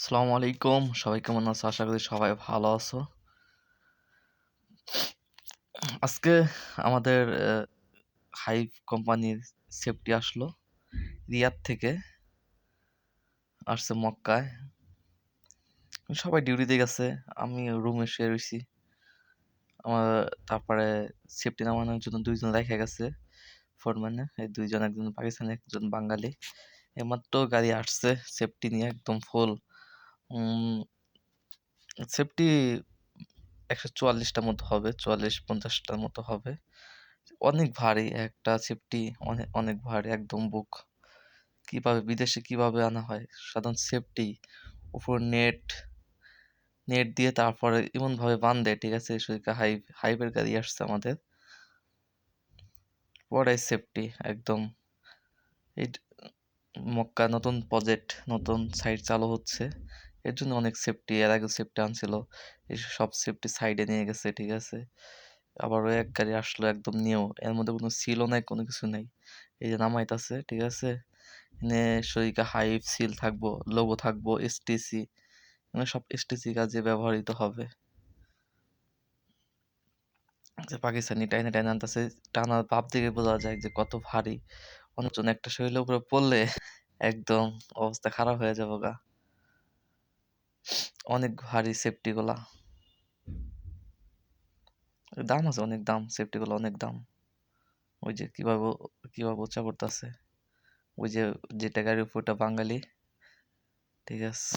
আসসালামু আলাইকুম। সবাই কেমন আছো? আশা করি সবাই ভালো আছো। আজকে আমাদের হাইভ কোম্পানির সেফটি আসলো রিয়াদ থেকে। আসছে মক্কায়। সবাই ডিউটিতে গেছে, আমি রুমে শুয়ে রয়েছি আমার, তারপরে সেফটি নামানোর জন্য দুইজন রেখে গেছে ফোরম্যানে এই দুইজন একজন পাকিস্তানি, একজন বাঙালি। এইমাত্র গাড়ি আসছে, সেফটি নিয়ে একদম ফুল সেফটি একশো চুয়াল্লিশটার মতো হবে চুয়াল্লিশ পঞ্চাশটার মতো হবে। অনেক ভারী একটা সেফটি অনেক অনেক ভারী, একদম বুক। কীভাবে, বিদেশে কীভাবে আনা হয়? সাধারণ সেফটি উপর নেট নেট দিয়ে তারপরে এমনভাবে বান্ধে ঠিক আছে? হাই হাইভের গাড়ি আসছে আমাদের। পরে সেফটি একদম। এই মক্কা নতুন প্রজেক্ট নতুন সাইট চালু হচ্ছে। এর জন্য অনেক সেফটি এর আগে সেফটি আনছিল। এই সব সেফটি সাইডে নিয়ে গেছে, ঠিক আছে? আবার এক গাড়ি আসলো একদম নিয়েও, এর মধ্যে কোনো সিলও নাই, কোনো কিছু নাই। এই যে নামাইতাছে, ঠিক আছে? এনে শরীরকে হাইভ সিল থাকব লোগো থাকব এসটিসি মানে সব এসটিসি কাজে ব্যবহৃত হবে। যে পাকিস্তানি টাইনে টাইনে আনতেছে টানার ভাব থেকে বোঝা যায় যে কত ভারী। অনেকজন একটা শরীরের উপরে পড়লে একদম অবস্থা খারাপ হয়ে যাব গা। অনেক ভারী সেফটি গুলা। দাম আছে, অনেক দাম সেফটি গুলা অনেক দাম। ওই যে কীভাবে কীভাবে উচ্চা করতেছে। ওই যে, যেটা গাড়ির উপরটা বাঙালি, ঠিক আছে।